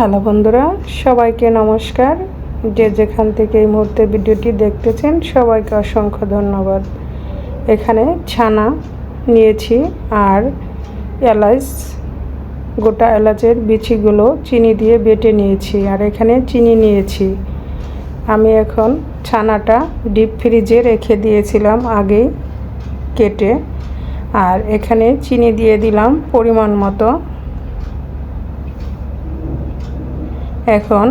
Hello বন্ধুরা, সবাইকে নমস্কার। যে যেখান থেকে এই মুহূর্তে ভিডিওটি দেখতেছেন, সবাইকে অসংখ্য ধন্যবাদ। এখানে ছানা নিয়েছি আর এলাচ, গোটা এলাচের বিচিগুলো চিনি দিয়ে বেটে নিয়েছি আর এখানে চিনি নিয়েছি। আমি এখন ছানাটা ডিপ ফ্রিজে রেখে দিয়েছিলাম আগেই কেটে আর এখানে চিনি দিয়ে দিলাম পরিমাণ মতো। এখন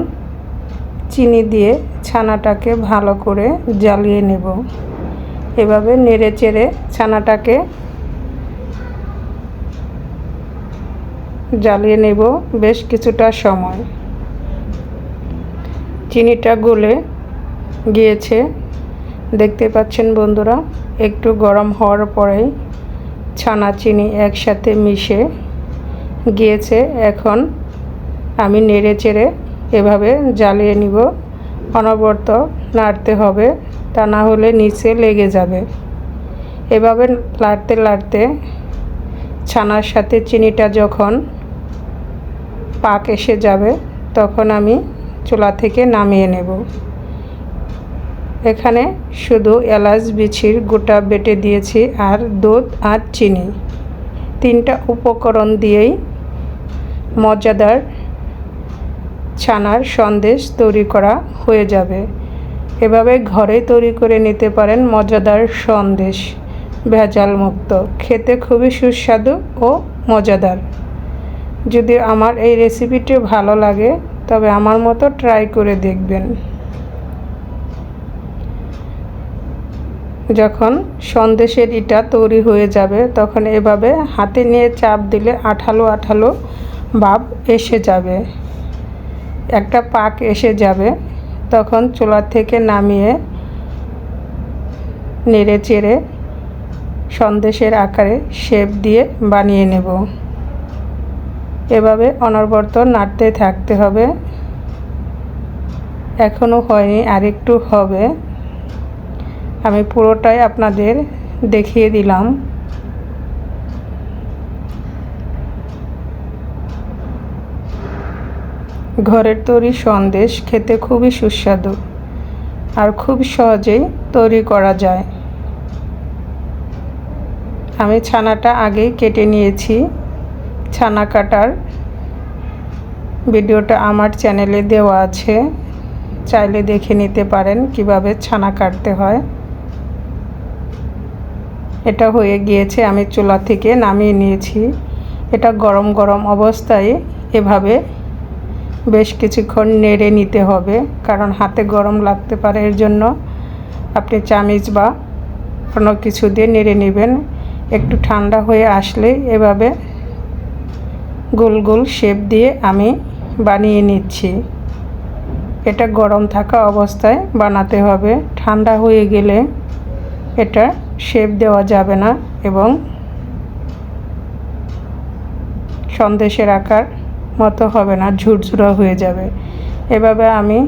চিনি দিয়ে ছানাটাকে ভালো করে জ্বালিয়ে নেব। এভাবে নেড়ে চেড়ে ছানাটাকে জ্বালিয়ে নেব বেশ কিছুটা সময়। চিনিটা গলে গিয়েছে। দেখতে পাচ্ছেন বন্ধুরা, একটু গরম হওয়ার পরেই ছানা চিনি একসাথে মিশে গিয়েছে। এখন আমি নেড়ে চেড়ে এভাবে জ্বালিয়ে নিব। অনবরত নাড়তে হবে, তা না হলে নিচে লেগে যাবে। এভাবে লাড়তে লাড়তে ছানার সাথে চিনিটা যখন পাক এসে যাবে, তখন আমি চুলা থেকে নামিয়ে নেব। এখানে শুধু এলাচ বিছির গোটা বেটে দিয়েছি আর দুধ আর চিনি। তিনটা উপকরণ দিয়েই মজাদার ছানার সন্দেশ তৈরি করা হয়ে যাবে। এভাবে ঘরে তৈরি করে নিতে পারেন মজাদার সন্দেশ ভেজাল মুক্ত খেতে খুবই সুস্বাদু ও মজাদার। যদি আমার এই রেসিপিটি ভালো লাগে, তবে আমার মতো ট্রাই করে দেখবেন। যখন সন্দেশের ইটা তৈরি হয়ে যাবে, তখন এভাবে হাতে নিয়ে চাপ দিলে আঠালো আঠালো ভাব এসে যাবে। একটা পাক এসে যাবে, তখন চুলা থেকে নামিয়ে নেড়ে চেড়ে সন্দেশের আকারে শেপ দিয়ে বানিয়ে নেব। এভাবে অনবরত নাড়তে থাকতে হবে। এখনও হয়নি, আরেকটু হবে। আমি পুরোটাই আপনাদের দেখিয়ে দিলাম। ঘরের তৈরি সন্দেশ খেতে খুবই সুস্বাদু আর খুব সহজেই তৈরি করা যায়। আমি ছানাটা আগেই কেটে নিয়েছি। ছানা কাটার ভিডিওটা আমার চ্যানেলে দেওয়া আছে। চাইলে দেখে নিতে পারেন কীভাবে ছানা কাটতে হয়। এটা হয়ে গিয়েছে, আমি চুলা থেকে নামিয়ে নিয়েছি। এটা গরম গরম অবস্থায় এভাবে বেশ কিছুক্ষণ নেড়ে নিতে হবে, কারণ হাতে গরম লাগতে পারে। এর জন্য আপনি চামিচ বা কোনো কিছু দিয়ে নেড়ে নেবেন। একটু ঠান্ডা হয়ে আসলে এভাবে গোল গোল শেপ দিয়ে আমি বানিয়ে নিচ্ছি। এটা গরম থাকা অবস্থায় বানাতে হবে। ঠান্ডা হয়ে গেলে এটা শেপ দেওয়া যাবে না এবং সন্দেশের আকার মতো হবে না, ঝুরঝুরা হয়ে যাবে। এভাবে আমি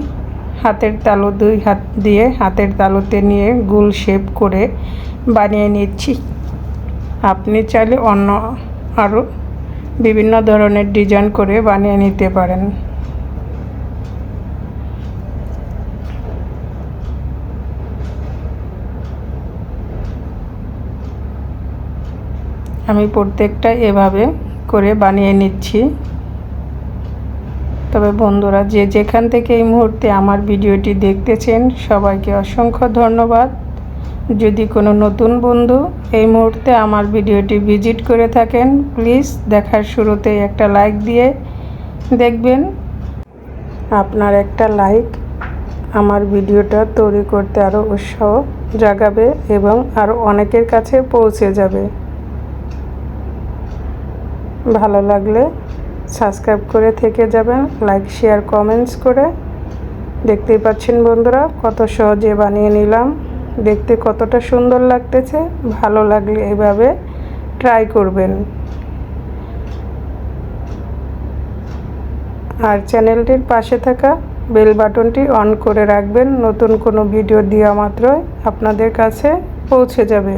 হাতের তালু দুই হাত দিয়ে হাতের তালুতে নিয়ে গোল শেপ করে বানিয়ে নিচ্ছি। আপনি চাইলে অন্য আরও বিভিন্ন ধরনের ডিজাইন করে বানিয়ে নিতে পারেন। আমি প্রত্যেকটা এভাবে করে বানিয়ে নিচ্ছি। তবে বন্ধুরা, যে যেখান থেকে এই মুহূর্তে আমার ভিডিওটি দেখতেছেন, সবাইকে অসংখ্য ধন্যবাদ। যদি কোনো নতুন বন্ধু এই মুহূর্তে আমার ভিডিওটি ভিজিট করে থাকেন, প্লিজ দেখার শুরুতে একটা লাইক দিয়ে দেখবেন। আপনার একটা লাইক আমার ভিডিওটা তৈরি করতে আরও উৎসাহ জাগাবে এবং আরও অনেকের কাছে পৌঁছে যাবে। ভালো লাগলে সাবস্ক্রাইব করে থেকে যাবেন লাইক শেয়ার কমেন্টস করে। দেখতেই পাচ্ছেন বন্ধুরা, কত সহজে বানিয়ে নিলাম। দেখতে কতটা সুন্দর লাগতেছে, ভালো লাগলে এভাবে ট্রাই করবেন। আর চ্যানেলটির পাশে থাকা বেল বাটনটি অন করে রাখবেন, নতুন কোনো ভিডিও দেওয়া মাত্রই আপনাদের কাছে পৌঁছে যাবে।